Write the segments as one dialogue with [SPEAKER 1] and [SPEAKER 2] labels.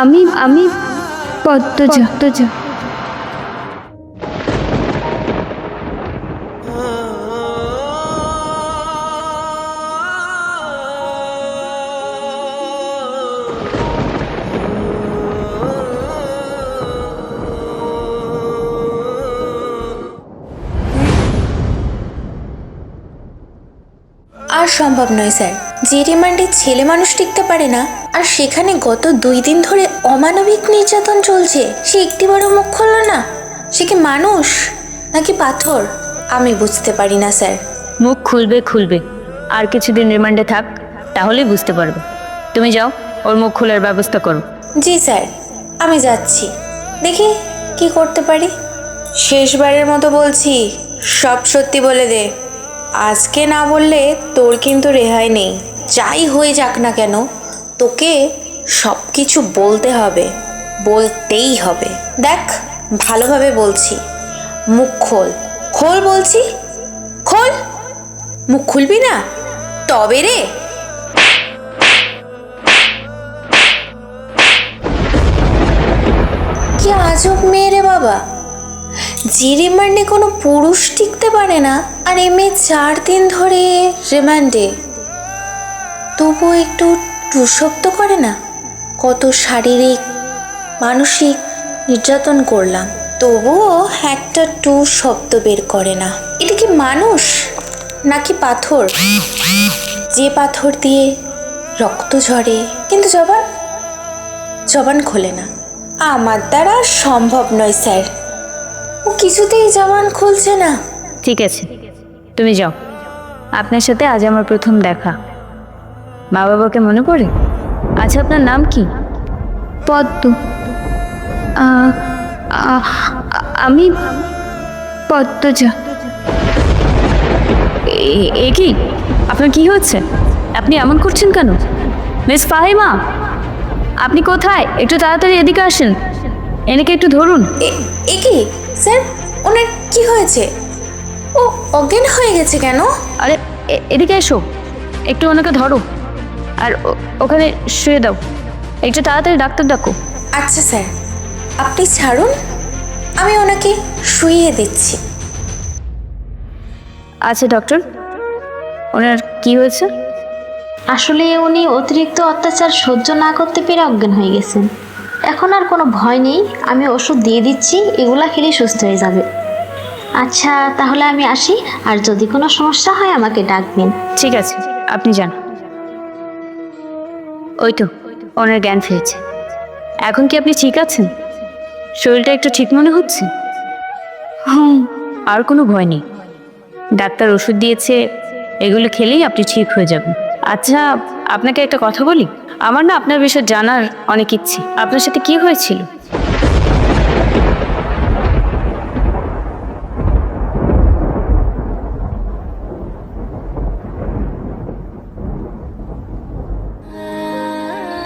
[SPEAKER 1] আমি আমি পদ্মজা।
[SPEAKER 2] সম্ভব নয় স্যার। যে রিমান্ডে ছেলে মানুষ টিকতে পারে না আর সেখানে গত দুই দিন ধরে অমানবিক নির্যাতন চলছে সে একটি বড় মুখ খুলল না। সে কি মানুষ নাকি পাথর? আমি বুঝতে পারি না স্যার।
[SPEAKER 3] মুখ খুলবে খুলবে। আর কিছুদিন রিমান্ডে থাক তাহলেই বুঝতে পারবে। তুমি যাও ওর মুখ খোলার ব্যবস্থা করো।
[SPEAKER 2] জি স্যার। আমি যাচ্ছি। দেখি কি করতে পারি। শেষবারের মতো বলছি সব সত্যি বলে দে। আজকে না বললে তোর কিন্তু রেহাই নেই। যাই হয়ে যাক না কেন, তোকে সব কিছু বলতে হবে, বলতেই হবে। দেখ, ভালোভাবে বলছি। মুখ খোল। খোল বলছি? খোল। মুখ খুলবি না? তবে রে। কি আজব মেয়ে রে বাবা। যে রিমান্ডে কোনো পুরুষ টিকতে পারে না, আর এ মেয়ে চার দিন ধরে রিমান্ডে। তবু একটু টুসব করে না? কত শারীরিক, মানসিক নির্যাতন করলাম। তবুও একটা টু শব্দ বের করে না। এটা কি মানুষ, নাকি পাথর? যে পাথর দিয়ে রক্ত ঝরে, কিন্তু জবান জবান খোলে না। আমার দ্বারা সম্ভব নয়, স্যার। ও কিছুতেই জবান খুলছে না।
[SPEAKER 3] ঠিক আছে তুমি যাও। আপনার সাথে আজ আমার প্রথম দেখা। মা বাবাকে মনে পড়ে? আচ্ছা আপনার নাম কি?
[SPEAKER 1] পদ্ম। আমি পদ্মজা।
[SPEAKER 3] এ- কি? আপনার কি হচ্ছে? আপনি এমন করছেন কেন? মিস ফাহিমা আপনি কোথায়? একটু তাড়াতাড়ি এদিকে আসেন। এনেকে একটু ধরুন।
[SPEAKER 2] এ- কি? স্যার ওনার কি হয়েছে? অজ্ঞান হয়ে গেছে কেন?
[SPEAKER 3] আরে এদিকে এসো। একটু ওনাকে ধরো। আর ও- ওখানে শুয়ে দাও। একটু তাড়াতাড়ি ডাক্তার ডাকো।
[SPEAKER 2] আচ্ছা স্যার আপনি ছাড়ুন। আমি ওনাকে শুইয়ে দিচ্ছি।
[SPEAKER 3] আচ্ছা ডক্টর। ওনার কি হয়েছে?
[SPEAKER 4] আসলে উনি অতিরিক্ত অত্যাচার সহ্য না করতে পেরে অজ্ঞান হয়ে গেছেন। এখন আর কোনো ভয় নেই। আমি ওষুধ দিয়ে দিচ্ছি এগুলা খেলেই সুস্থ হয়ে যাবে। আচ্ছা তাহলে আমি আসি। আর যদি কোনো সমস্যা হয় আমাকে ডাকবেন।
[SPEAKER 3] ঠিক আছে আপনি যান। ওই তো ওনার জ্ঞান ফিরেছে। এখন কি আপনি ঠিক আছেন? শরীরটা একটু ঠিক মনে হচ্ছে? হুম। আর কোনো ভয় নেই। ডাক্তার ওষুধ দিয়েছে এগুলো খেলেই আপনি ঠিক হয়ে যাবেন। আচ্ছা আপনাকে একটা কথা বলি? আমার না আপনার বিষয়ে জানার অনেক ইচ্ছে। আপনার সাথে কি হয়েছিল?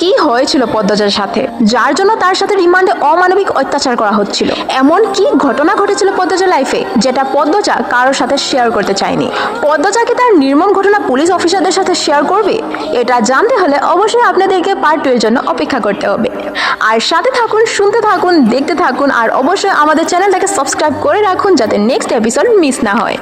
[SPEAKER 5] কি হয়েছিল পদ্মজার সাথে? যার জন্য তার সাথে রিমান্ডে অমানবিক অত্যাচার করা হচ্ছিল। এমন কি ঘটনা ঘটেছিল পদ্মজা লাইফে, যেটা পদ্মজা কারোর সাথে শেয়ার করতে চায়নি? পদ্মজা কি তার নির্মম ঘটনা পুলিশ অফিসারদের সাথে শেয়ার করবে? এটা জানতে হলে অবশ্যই আপনাদেরকে পার্ট টু এর জন্য অপেক্ষা করতে হবে। আর সাথে থাকুন, শুনতে থাকুন, দেখতে থাকুন, আর অবশ্যই আমাদের চ্যানেলটাকে সাবস্ক্রাইব করে রাখুন, যাতে নেক্সট এপিসোড মিস না হয়।